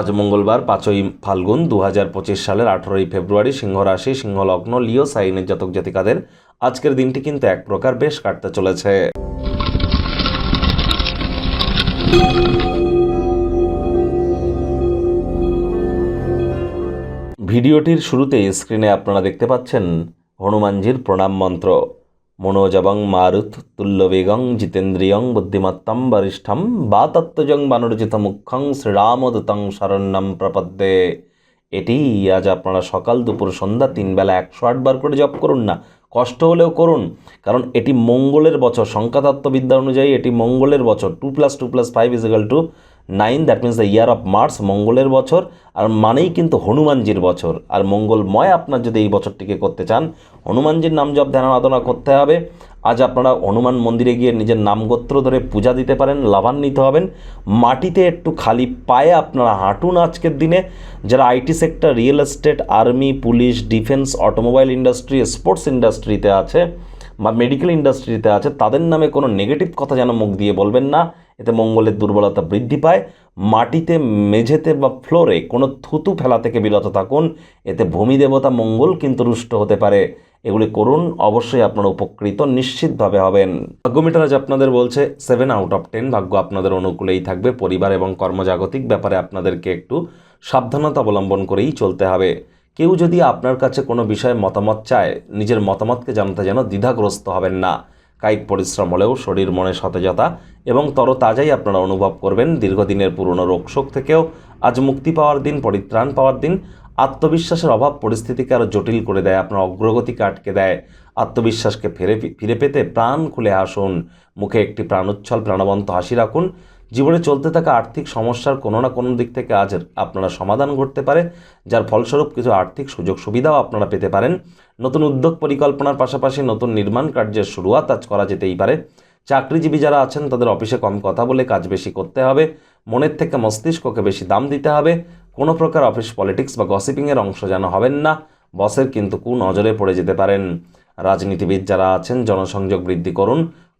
আজ মঙ্গলবার পাঁচই ফাল্গুন দু পঁচিশ সালের আঠেরোই ফেব্রুয়ারি সিংহ রাশি সিংহ লগ্ন লিও, সাইনের জাতক জাতিকাদের আজকের দিনটি কিন্তু এক প্রকার বেশ কাটতে চলেছে। ভিডিওটির শুরুতেই স্ক্রিনে আপনারা দেখতে পাচ্ছেন হনুমানজির প্রণাম মন্ত্র। মনোজবং মারুত তুল্যবেগং জিতেন্দ্রিয়ং বুদ্ধিমত্তম বরিষ্ঠম বা তত্ত্বজং মুখ্যং শ্রীরামদূতং শরণ্যম প্রপদ্যে। এটি আজ আপনারা সকাল দুপুর সন্ধ্যা তিনবেলা একশো আটবার করে জপ করুন না, কষ্ট হলেও করুন, কারণ এটি মঙ্গলের বছর। সংখ্যাতত্ত্ববিদ্যা অনুযায়ী এটি মঙ্গলের বছর। Two plus two plus five equal to nine that means the year of Mars মঙ্গলের বছর, আর মানেই কিন্তু হনুমানজির বছর। আর মঙ্গলময় আপনার যদি এই বছরটিকে করতে চান, হনুমানজির নাম জপ, ধ্যান, আরাধনা করতে হবে। আজ আপনারা হনুমান মন্দিরে গিয়ে নিজের নামগোত্র ধরে পূজা দিতে পারেন, লাভান্বিত হবেন। মাটিতে একটু খালি পায়ে আপনারা হাঁটুন আজকের দিনে। যারা IT sector, real estate, army, police, defence, automobile industry, sports ইন্ডাস্ট্রিতে আছে, বা মেডিকেল ইন্ডাস্ট্রিতে আছে, তাদের নামে কোনো নেগেটিভ কথা যেন মুখ দিয়ে বলবেন না। এতে মঙ্গলের দুর্বলতা বৃদ্ধি পায়। মাটিতে, মেঝেতে বা ফ্লোরে কোনো থুতু ফেলা থেকে বিরত থাকুন। এতে ভূমি দেবতা মঙ্গল কিন্তু রুষ্ট হতে পারে। এগুলি করুন, অবশ্যই আপনারা উপকৃত নিশ্চিতভাবে হবেন। ভাগ্যমিটার আজ আপনাদের বলছে সেভেন আউট অফ টেন ভাগ্য আপনাদের অনুকূলেই থাকবে। পরিবার এবং কর্মজাগতিক ব্যাপারে আপনাদেরকে একটু সাবধানতা অবলম্বন করেই চলতে হবে। কেউ যদি আপনার কাছে কোনো বিষয়ে মতামত চায়, নিজের মতামতকে জানাতে যেন দ্বিধাগ্রস্ত হবেন না। কায়িক পরিশ্রম হলেও শরীর, মনে সতেজতা এবং তরতাজাই আপনারা অনুভব করবেন দীর্ঘদিনের পুরনো রোগশোক থেকেও। আজ মুক্তি পাওয়ার দিন, পরিত্রাণ পাওয়ার দিন। আত্মবিশ্বাসের অভাব পরিস্থিতিকে আরও জটিল করে দেয়, আপনার অগ্রগতিকে আটকে দেয়। আত্মবিশ্বাসকে ফিরে ফিরে পেতে প্রাণ খুলে আসুন। মুখে একটি প্রাণোচ্ছল, প্রাণবন্ত হাসি রাখুন। জীবনে চলতে থাকা আর্থিক সমস্যার কোনো না কোনো দিক থেকে আজ আপনারা সমাধান ঘটতে পারে, যার ফলস্বরূপ কিছু আর্থিক সুযোগ সুবিধাও আপনারা পেতে পারেন। নতুন উদ্যোগ পরিকল্পনার পাশাপাশি নতুন নির্মাণ কার্যের শুরুয়াত আজ করা যেতেই পারে। চাকরিজীবী যারা আছেন, তাদের অফিসে কম কথা বলে কাজ বেশি করতে হবে। মনের থেকে মস্তিষ্ককে বেশি দাম দিতে হবে। কোনো প্রকার অফিস পলিটিক্স বা গসিপিংয়ের অংশ যেন হবেন না। বসের কিন্তু কু নজরে পড়ে যেতে পারেন। রাজনীতিবিদ যারা আছেন, জনসংযোগ বৃদ্ধি করুন।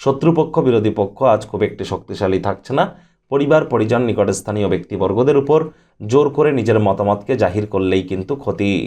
শত্রুপক্ষ, বিরোধী পক্ষ আজ খুব একটি শক্তিশালী থাকছে না। পরিবার, পরিজন, নিকটস্থানীয় ব্যক্তিবর্গদের উপর জোর করে নিজের মতামতকে জাহির করলেই কিন্তু ক্ষতি।